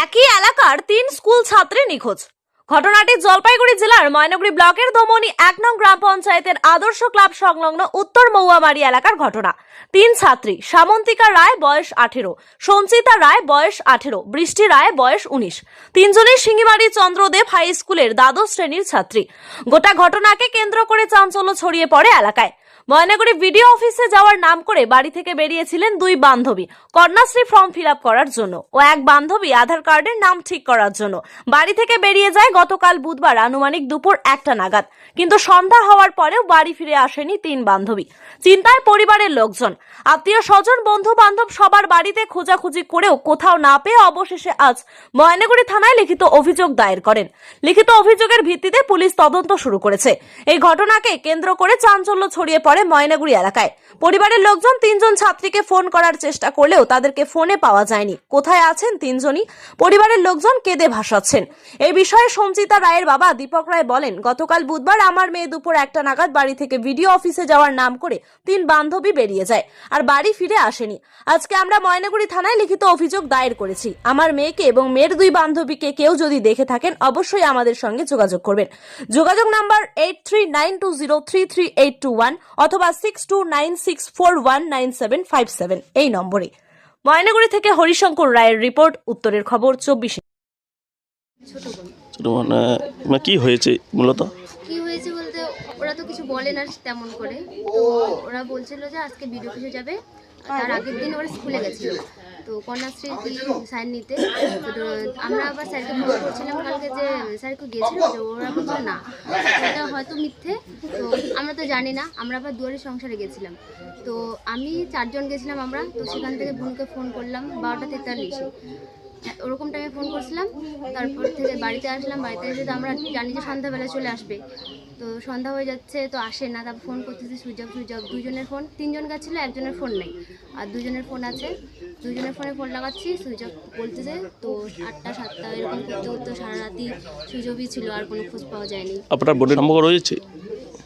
একই এলাকার তিন স্কুল ছাত্রী নিখোঁজ। ঘটনাটি জলপাইগুড়ি জেলার ময়নগুড়ি ব্লকের দমনি এক নং গ্রাম পঞ্চায়েতের আদর্শ ক্লাব সংলগ্ন উত্তর মৌয়ামারি এলাকার ঘটনা। তিন ছাত্রী, সামন্তিকা রায় বয়স আঠেরো, সঞ্চিতা রায় বয়স আঠেরো, বৃষ্টি রায় বয়স উনিশ। তিনজনই সিঙ্গিমারি চন্দ্রদেব হাই স্কুলের দ্বাদশ শ্রেণির ছাত্রী। গোটা ঘটনাকে কেন্দ্র করে চাঞ্চল্য ছড়িয়ে পড়ে এলাকায়। ময়নাগুড়ি ভিডিও অফিসে যাওয়ার নাম করে বাড়ি থেকে বেরিয়েছিলেন দুই বান্ধবী। কন্যাশ্রী ফর্ম ফিল করার জন্য ও এক বান্ধবী আধার কার্ডের নাম ঠিক করার জন্য। বাড়ি থেকে বেরিয়ে যায় গতকাল বুধবার আনুমানিক দুপুর একটা নাগাদ। কিন্তু সন্ধ্যা হওয়ার পরেও বাড়ি ফিরে আসেনি তিন বান্ধবী। চিন্তায় পরিবারের লোকজন। আত্মীয় স্বজন বন্ধু বান্ধব সবার বাড়িতে খোঁজাখুঁজি করেও কোথাও না পেয়ে অবশেষে আজ ময়নাগুড়ি থানায় লিখিত অভিযোগ দায়ের করেন। লিখিত অভিযোগের ভিত্তিতে পুলিশ তদন্ত শুরু করেছে। এই ঘটনাকে কেন্দ্র করে চাঞ্চল্য ছড়িয়ে পড়ে ময়নাগুড়ি এলাকায়। পরিবারের লোকজন তিনজন ছাত্রীকে ফোন করার চেষ্টা করলেও তাদেরকে ফোনে পাওয়া যায়নি। কোথায় আছেন তিনজনই? পরিবারের লোকজন কেঁদে ভাসাচ্ছেন। এই বিষয়ে সঞ্চিতা রায়ের বাবা দীপক রায় বলেন, গতকাল বুধবার আমার মেয়ে দুপুর একটা নাগাদ বাড়ি থেকে ভিডিও অফিসে যাওয়ার নাম করে তিন বান্ধবী বেরিয়ে যায় আর বাড়ি ফিরে আসেনি। আজকে আমরা ময়নাগুড়ি থানায় লিখিত অভিযোগ দায়ের করেছি। আমার মেয়েকে এবং মেয়ের দুই বান্ধবীকে কেউ যদি দেখে থাকেন, অবশ্যই আমাদের সঙ্গে যোগাযোগ করবেন। যোগাযোগ number eight three nine two zero three three eight two one অথবা six two nine six four one nine seven five seven এই নম্বরে। ময়নাগুড়ি থেকে হরিশঙ্কর রায়ের রিপোর্ট উত্তরের খবর চব্বিশে। ছোট বোন মানে কি হয়েছে মূলত? কি হয়েছে বলতে ওরা তো কিছু বলে না তেমন করে। তো ওরা বলছিল যে আজকে বিডিও কিছু যাবে তার আগের দিন ওরা স্কুলে গেছিল। তো কন্যাশ্রী স্যার নিতে? তো আমরা আবার স্যারকে ফোন করছিলাম কালকে যে স্যারকে গেছিল যে ওরা বলছিল না। সেটা হয়তো মিথ্যে তো আমরা তো জানি না আমরা আবার দুয়ারের সংসারে গেছিলাম। তো আমি চারজন গেছিলাম আমরা তো সেখান থেকে বোনকে ফোন করলাম বারোটা তেতাল্লিশে। ওরকম টাইমে ফোন করছিলাম, তারপর থেকে বাড়িতে আসলাম, বাড়িতে এসে তো আমরা জানি যে সন্ধ্যাবেলা চলে আসবে। তো সন্ধ্যা হয়ে যাচ্ছে, তো আসে না, তারপর ফোন করতেছি সুইচ অফ সুইচ অফ দুজনের ফোন তিনজন গেছিল, একজনের ফোন নেই। আর দুজনের ফোন আছে। দুজনের ফোনে ফোন লাগাচ্ছি সুইচ অফ বলতেছে, তো আটটা, সাতটা, এরকম করতে করতে সারা রাতি সুইচ ছিল, আর কোনো খোঁজ পাওয়া যায়নি। আপনার বোনের নম্বর রয়েছে?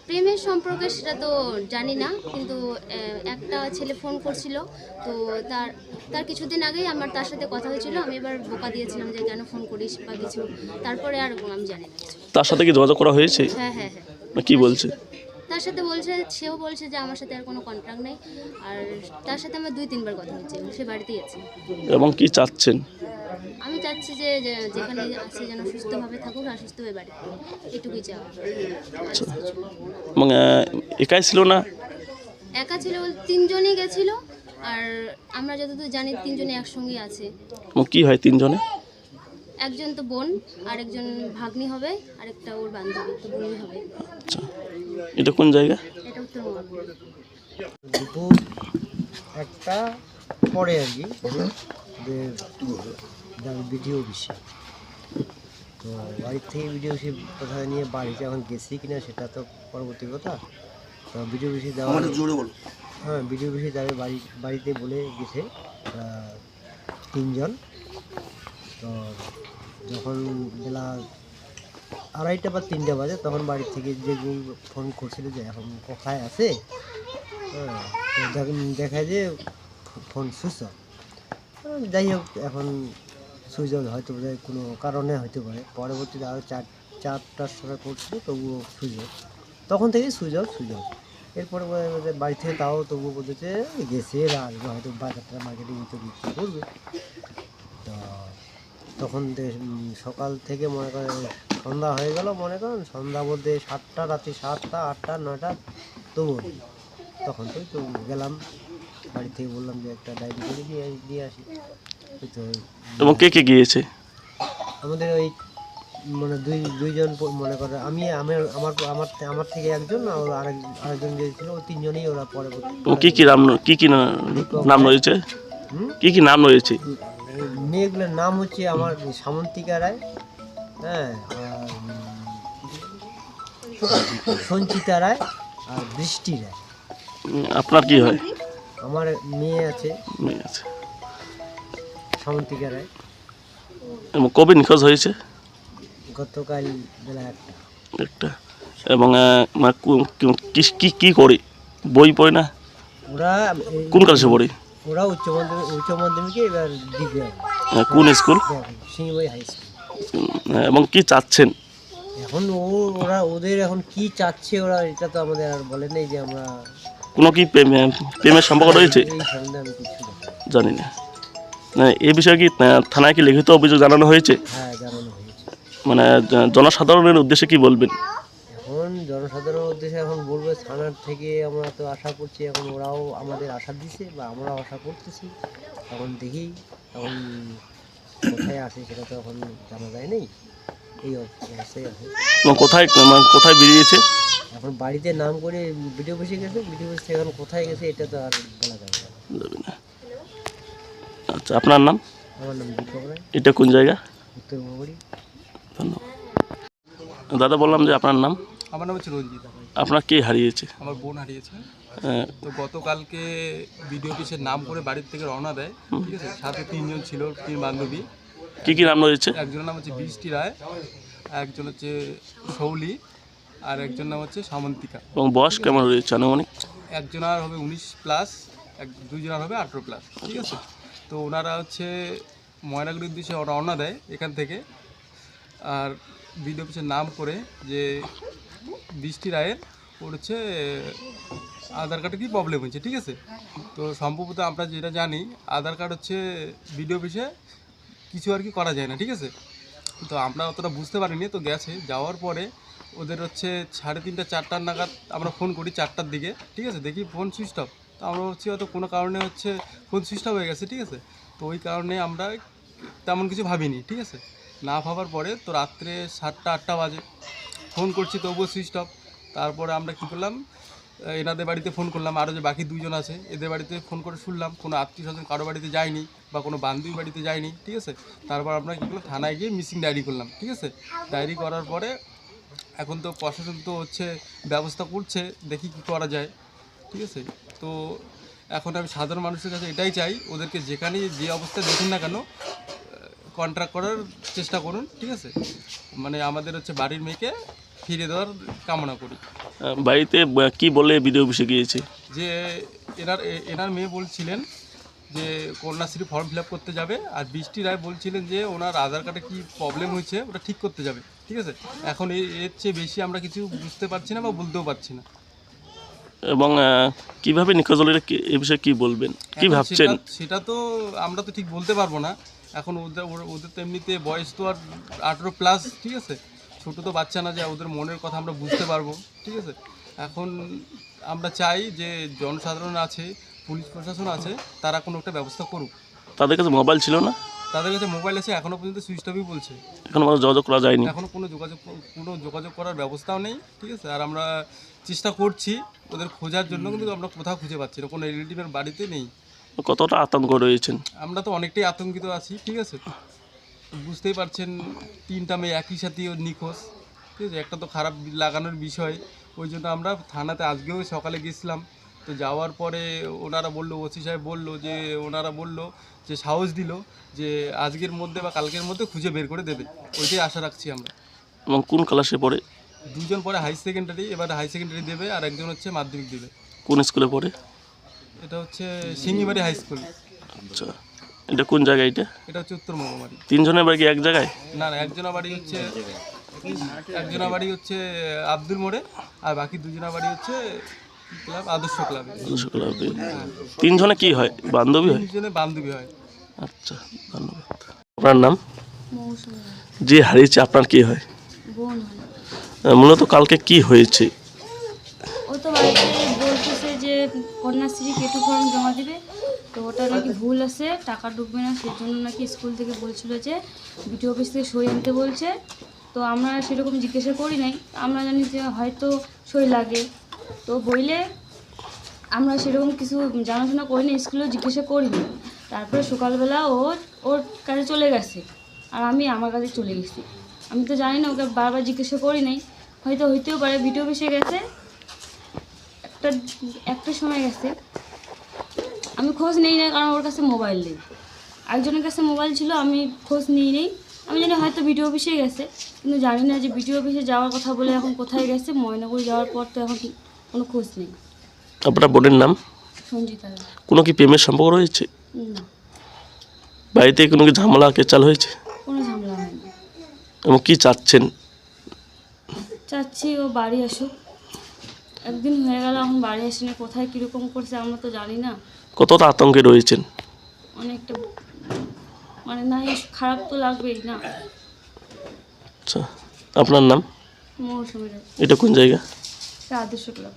প্রেমের সম্পর্কে সেটা তো জানি না কিন্তু একটা ছেলে ফোন করছিল তো তার তার কিছুদিন আগেই আমার তার সাথে কথা হয়েছিল আমি এবার বোকা দিয়েছিলাম যে কেন ফোন করিস বা কিছু তারপরে আর আমি জানি না তার সাথে কি যোগাযোগ করা হয়েছে? হ্যাঁ হ্যাঁ হ্যাঁ। কি বলছে? তার সাথে বলছে সেও বলছে যে আমার সাথে আর কোনো কন্ট্রাক্ট নেই আর তার সাথে আমার দুই তিনবার কথা হয়েছে সে বাড়িতেই আছে। এবং কি চাচ্ছেন? আমি চাচ্ছি যে যেখানে আছে যেন সুস্থভাবে থাকুক আর সুস্থ হয়ে বাড়ি এটুকুই চাওয়া। আচ্ছা। একাই ছিল না? একা ছিল বলতে তিনজনই গেছিল আর আমরা যতদূর জানি তিনজনই একসঙ্গেই আছে। কি হয় তিনজনে? একজন তো বোন আর একজন ভাগ্নি হবে আর একটা ওর বান্ধবী তো বোনই হবে। আচ্ছা। এটা কোন জায়গা? এটা উত্তরবঙ্গ দুপুর একটা পরে আর কি। ভিডিও বিষয়। তো বাড়ির থেকে ভিডিও অফিসে কোথায় নিয়ে বাড়িতে এখন গেছি কিনা সেটা তো পরবর্তী কথা। তো ভিডিও অফিসে যাওয়া হ্যাঁ ভিডিও অফিসে যাবে বাড়ি বাড়িতে বলে গেছে তিনজন। তো যখন বেলা আড়াইটা বা তিনটা বাজে তখন বাড়ি থেকে যে ফোন করছিল যে এখন কোথায় আছে হ্যাঁ, দেখায় যে ফোন সুস্থ। যাই হোক এখন অফ হয়তো বোধহয় কোনো কারণে হতে পারে। পরবর্তীতে আরও চার চারটার সময় করছিল তবুও অফ তখন থেকেই সুইচ অফ এরপরে বাড়ি থেকে তাও তবুও বলতেছে গেছে, এরা আসবে হয়তো বাজারটা মার্কেটে তো বিক্রি করবে। তো তখন সকাল থেকে মনে করেন সন্ধ্যা হয়ে গেল, মনে করেন সন্ধ্যা বলতে সাতটা রাতে সাতটা, আটটা, নয়টা তবু তখন তো গেলাম। বাড়ি থেকে বললাম যে একটা ডায়েরি করে দিয়ে দিয়ে আসি। তো এবং কে কে গিয়েছে? আমাদের ওই মানে দুই দুইজন মনে করে আমি আমার আমার আমার আমার থেকে একজন আর আরেক আরেকজন যে ছিল ও তিনজনেই ওরা পরে এবং কি কি নাম কি কি নাম রয়েছে? কি কি নাম রয়েছে? মেয়েগুলোর নাম হচ্ছে আমার সামন্তিকা রায় হ্যাঁ সঞ্চিতা রায় আর বৃষ্টি রায়। আপনার কি হয়? আমার মেয়ে আছে। মেয়ে আছে। সামন্তিকা রায়। এবং কবে নিখোঁজ হয়েছে? গতকাল বেলা একটা। একটা। এবং কো- কি- করে? বই পড়ে না? ওরা কোন ক্লাসে পড়ে? ওরা উচ্চ মাধ্যমিক উচ্চ মাধ্যমিকে এবার দিবে কোন স্কুল? সিংহবাই high school. এবং কি চাচ্ছেন? এখন ও ওরা ওদের এখন কি চাচ্ছে ওরা এটা তো আমাদের আর বলে নেই যে আমরা কোনো কি প্রেমে- প্রেমের সম্পর্ক রয়েছে? জানি না। না এই বিষয়ে কি থানায় কি লিখিত অভিযোগ জানানো হয়েছে? হ্যাঁ জানানো হয়েছে। মানে জনসাধারণের উদ্দেশ্যে কি বলবেন? এখন জনসাধারণের উদ্দেশ্যে এখন বলব থানার থেকে আমরা তো আশা করছি এখন ওরাও আমাদের আশা দিছে বা আমরাও আশা করতেছি। এখন দেখি এখন কোথায় আসে সেটা তো এখন জানা যায় নেই। এই অবস্থায় আছে কোথায় মানে কোথায় বেরিয়েছে? এখন বাড়িতে নাম করে ভিডিও বসে গেছে ভিডিও বসে এখন কোথায় গেছে এটা তো আর বলা যাবে না। আচ্ছা আপনার নাম? আমার নাম দীপক রায়। এটা কোন জায়গা? উত্তর মহাবাড়ি ধন্যবাদ। দাদা বললাম যে আপনার নাম? আমার নাম হচ্ছে রঞ্জিত আপনার কে হারিয়েছে? আমার বোন হারিয়েছে। আহ, তো গতকালকে বিডিও অফিসের নাম করে বাড়ির থেকে রওনা দেয় ঠিক আছে? সাথে তিনজন ছিল তিন বান্ধবী। কি কি নাম রয়েছে? একজনের নাম হচ্ছে বৃষ্টি রায় একজন হচ্ছে শৌলি আর একজন নাম হচ্ছে সামন্তিকা। এবং বয়স কেমন রয়েছে আনুমানিক? একজনের হবে উনিশ প্লাস এক দুজনের হবে আঠেরো প্লাস ঠিক আছে? তো ওনারা হচ্ছে ময়নাগুড়ির উদ্দেশ্যে রওনা দেয় এখান থেকে। আর বিডিও অফিসের নাম করে যে বৃষ্টি রায়ের ওর হচ্ছে আধার কার্ডে কী প্রবলেম হয়েছে ঠিক আছে? তো সম্ভবত আমরা যেটা জানি আধার কার্ড হচ্ছে বিডিও অফিসে কিছু আর কি করা যায় না, ঠিক আছে? তো আমরা অতটা বুঝতে পারিনি, তো গেছে। যাওয়ার পরে ওদের হচ্ছে সাড়ে তিনটা, চারটার নাগাদ আমরা ফোন করি চারটার দিকে, ঠিক আছে? দেখি ফোন সুইচ অফ তো আমরা হচ্ছে হয়তো কোনো কারণে হচ্ছে ফোন সুইচ অফ হয়ে গেছে, ঠিক আছে? তো ওই কারণে আমরা তেমন কিছু ভাবিনি, ঠিক আছে? না ভাবার পরে তো রাত্রে সাতটা, আটটা বাজে। ফোন করছি, তবুও সুইচ অফ তারপরে আমরা কী করলাম এনাদের বাড়িতে ফোন করলাম। আরও যে বাকি দুজন আছে, এদের বাড়িতে ফোন করে শুনলাম। কোনো আত্মীয় স্বজন কারও বাড়িতে যায়নি বা কোনো বান্ধবী বাড়িতে যায়নি, ঠিক আছে? তারপর আমরা কী থানায় গিয়ে মিসিং ডায়েরি করলাম, ঠিক আছে? ডায়েরি করার পরে এখন তো প্রশাসন তো হচ্ছে ব্যবস্থা করছে, দেখি কী করা যায়, ঠিক আছে? তো এখন আমি সাধারণ মানুষের কাছে এটাই চাই, ওদেরকে যেখানেই যে অবস্থায় দেখুন না কেন কন্ট্রাক্ট করার চেষ্টা করুন, ঠিক আছে? মানে আমাদের হচ্ছে বাড়ির মেয়েকে ফিরে দেওয়ার কামনা করি। বাড়িতে কি বলে বিডিও অফিসে গিয়েছে? যে এনার এনার মেয়ে বলছিলেন যে কন্যাশ্রী ফর্ম ফিল করতে যাবে আর বৃষ্টি রায় বলছিলেন যে ওনার আধার কার্ডে কী প্রবলেম হয়েছে ওটা ঠিক করতে যাবে ঠিক আছে? এখন এর চেয়ে বেশি আমরা কিছু বুঝতে পারছি না বা বলতেও পারছি না। এবং কীভাবে নিখোঁজ হলে এ বিষয়ে কি বলবেন? কি ভাবছেন সেটা- সেটা তো আমরা তো ঠিক বলতে পারব না। এখন ওদের ওদের তো এমনিতে বয়স তো আর আঠেরো প্লাস ঠিক আছে? ছোটো তো বাচ্চা না যে ওদের মনের কথা আমরা বুঝতে পারব ঠিক আছে? এখন আমরা চাই যে জনসাধারণ আছে পুলিশ প্রশাসন আছে তারা কোনো একটা ব্যবস্থা করুক। তাদের কাছে মোবাইল ছিল না? তাদের কাছে মোবাইল আছে এখনও পর্যন্ত সুইচ অফই বলছে। এখন যোগাযোগ করা যায়নি? এখনও কোনো যোগাযোগ কোনো যোগাযোগ করার ব্যবস্থাও নেই ঠিক আছে? আর আমরা চেষ্টা করছি ওদের খোঁজার জন্য কিন্তু আমরা কোথাও খুঁজে পাচ্ছি না কোনো রিলেটিভের বাড়িতে নেই। কতটা আতঙ্ক রয়েছেন? আমরা তো অনেকটাই আতঙ্কিত আছি ঠিক আছে? বুঝতেই পারছেন তিনটা মেয়ে একই সাথে নিখোঁজ। ঠিক আছে একটা তো খারাপ লাগানোর বিষয়। ওই জন্য আমরা থানাতে আজকেও সকালে গেছিলাম। তো যাওয়ার পরে ওনারা বলল ওসি সাহেব বলল যে ওনারা বলল যে সাহস দিল যে আজকের মধ্যে বা কালকের মধ্যে খুঁজে বের করে দেবে। ওইটাই আশা রাখছি আমরা। এবং কোন ক্লাসে পড়ে? দুজন পরে হাই সেকেন্ডারি এবার হাই সেকেন্ডারি দেবে আর একজন হচ্ছে মাধ্যমিক দেবে। কোন স্কুলে পড়ে? এটা হচ্ছে সিঙ্গিবাড়ি হাই স্কুল আচ্ছা। এটা কোন জায়গায় এটা? এটা হচ্ছে উত্তর মহামারী তিনজনের বাড়ি কি এক জায়গায়? না না একজনের বাড়ি হচ্ছে একজনের বাড়ি হচ্ছে আব্দুল মোড়ে আর বাকি দুজনের বাড়ি হচ্ছে ক্লাব আদর্শ ক্লাবে। আদর্শ ক্লাবে। তিনজনে কি হয়? বান্ধবী হয়? দুজনে বান্ধবী হয়। আচ্ছা ধন্যবাদ। আপনার নাম? মৌসুমি যে হারিয়েছে। আপনার কি হয়? বোন হয় মূলত কালকে কি হয়েছে? ও তো বাড়িতে বলতেছে যে কন্যাশ্রী কেটু ফর্ম জমা দিবে। তো ওটা নাকি ভুল আছে, টাকা ঢুকবে না সেই জন্য নাকি স্কুল থেকে বলছিল যে বিডিও অফিস থেকে সই আনতে বলছে। তো আমরা সেরকম জিজ্ঞাসা করি নাই, আমরা জানি যে হয়তো সই লাগে। তো বইলে আমরা সেরকম কিছু জানাশোনা করিনি স্কুলেও জিজ্ঞাসা করিনি। তারপরে সকালবেলা ও, ওর কাছে চলে গেছে, আর আমি আমার কাছে চলে গেছি। আমি তো জানি না, ওকে বারবার জিজ্ঞাসা করি নাই। হয়তো হইতেও পারে ভিডিও অফিসে গেছে, একটা একটা সময় গেছে। আমি খোঁজ নেই না কারণ ওর কাছে মোবাইল নেই। একজনের কাছে মোবাইল ছিল আমি খোঁজ নিই নেই। আমি জানি হয়তো ভিডিও অফিসে গেছে কিন্তু জানি না যে ভিডিও অফিসে যাওয়ার কথা বলে এখন কোথায় গেছে। ময়নাগুড়ি যাওয়ার পর তো এখন কোনো খোঁজ নেই। আপনার বোনের নাম? সঞ্জিতা কোনো কি প্রেমের সম্পর্ক রয়েছে? না। বাড়িতে কোনো কি ঝামেলা কেচাল হয়েছে? কোনো ঝামেলা হয়নি। এবং কি চাচ্ছেন? চাচ্ছি ও বাড়ি আসুক। একদিন হয়ে গেল এখন বাড়ি আসেনি কোথায় কীরকম করছে আমরা তো জানি না। কতটা আতঙ্কে রয়েছেন? অনেকটা। মানে না খারাপ তো লাগবেই না। আচ্ছা আপনার নাম? এটা কোন জায়গা? আদর্শ ক্লাব।